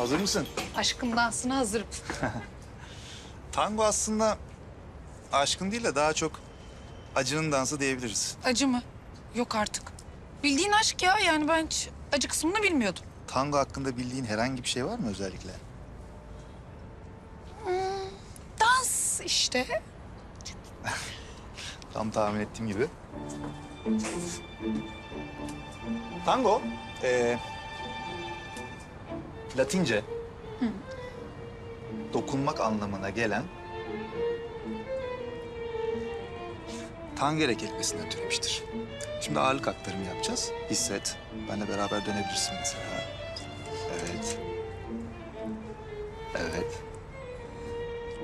Hazır mısın? Aşkın dansına hazırım. Tango aslında aşkın değil de daha çok acının dansı diyebiliriz. Acı mı? Yok artık. Bildiğin aşk ya. Yani ben hiç acı kısmını bilmiyordum. Tango hakkında bildiğin herhangi bir şey var mı özellikle? Dans işte. Tam tahmin ettiğim gibi. Tango, eee, Latince dokunmak anlamına gelen tangere kelimesinden türemiştir. Şimdi ağırlık aktarımı yapacağız. Hisset. Benle beraber dönebilirsin mesela. Evet. Evet.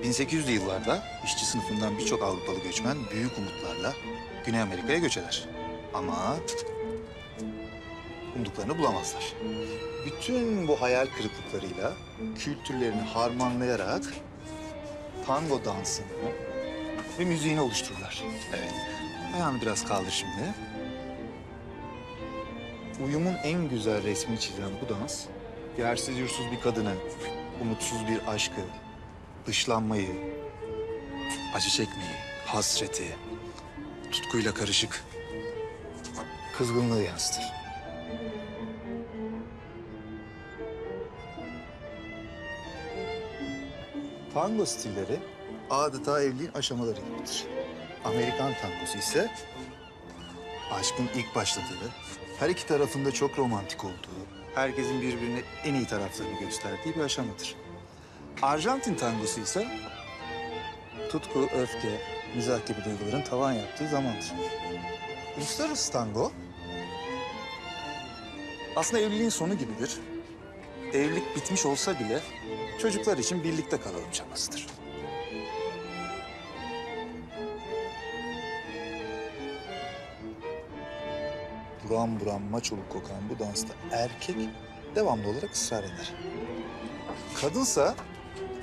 1800'lü yıllarda işçi sınıfından birçok Avrupalı göçmen büyük umutlarla Güney Amerika'ya göç eder. Ama umduklarını bulamazlar. Bütün bu hayal kırıklıklarıyla kültürlerini harmanlayarak tango dansını ve müziğini oluştururlar. Evet. Ayağını biraz kaldır şimdi. Uyumun en güzel resmini çizen bu dans, yersiz yursuz bir kadını, umutsuz bir aşkı, dışlanmayı, acı çekmeyi, hasreti, tutkuyla karışık kızgınlığı yansıtır. Tango stilleri adeta evliliğin aşamaları gibidir. Amerikan tangosu ise aşkın ilk başladığı, her iki tarafında çok romantik olduğu, herkesin birbirine en iyi taraflarını gösterdiği bir aşamadır. Arjantin tangosu ise tutku, öfke, mizah gibi duyguların tavan yaptığı zamandır. Uluslararası tango aslında evliliğin sonu gibidir. Evlilik bitmiş olsa bile çocuklar için birlikte kalalım çabasıdır. Buram buram maçoluk kokan bu dansta erkek devamlı olarak ısrar eder. Kadınsa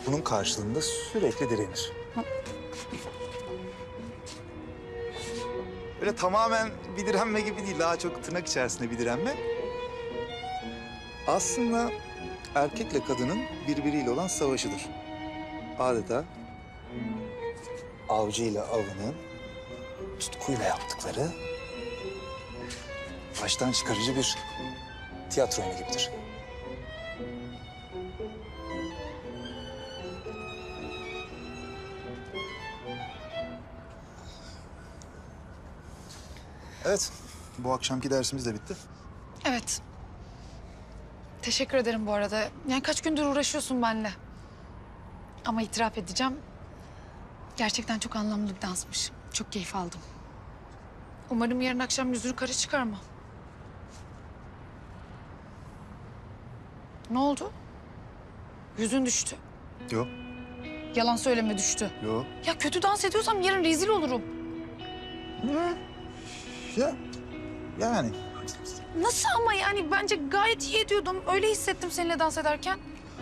bunun karşılığında sürekli direnir. Böyle tamamen bir direnme gibi değil, daha çok tırnak içerisinde bir direnme. Aslında erkekle kadının birbiriyle olan savaşıdır. Adeta avcıyla avının tutkuyla yaptıkları baştan çıkarıcı bir tiyatro oyunu gibidir. Evet, bu akşamki dersimiz de bitti. Evet. Teşekkür ederim bu arada. Yani kaç gündür uğraşıyorsun benimle. Ama itiraf edeceğim. Gerçekten çok anlamlı bir dansmış. Çok keyif aldım. Umarım yarın akşam yüzünü kara çıkarma. Ne oldu? Yüzün düştü. Yok, Yalan söyleme düştü. yok. Ya kötü dans ediyorsam yarın rezil olurum. Ya, yani Nasıl ama yani bence gayet iyi ediyordum. Öyle hissettim seninle dans ederken.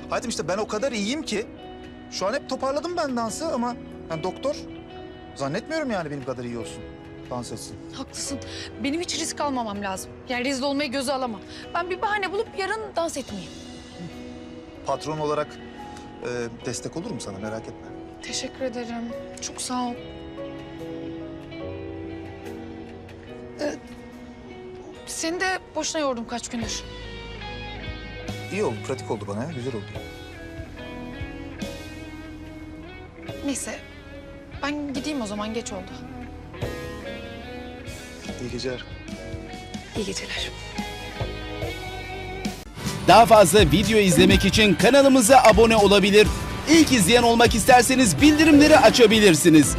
Hayatım işte ben o kadar iyiyim ki şu an hep toparladım ben dansı ama ben doktor zannetmiyorum yani benim kadar iyi olsun. Dans etsin. Haklısın. Benim hiç risk almamam lazım. Yani rezil olmayı göze alamam. Ben bir bahane bulup yarın dans etmeyeyim. Patron olarak e, destek olurum sana merak etme. Teşekkür ederim. Çok sağ ol. Seni de boşuna yordum kaç gündür. İyi oldu, pratik oldu bana ya, güzel oldu. Neyse. Ben gideyim o zaman geç oldu. İyi geceler. İyi geceler. Daha fazla video izlemek için kanalımıza abone olabilir. İlk izleyen olmak isterseniz bildirimleri açabilirsiniz.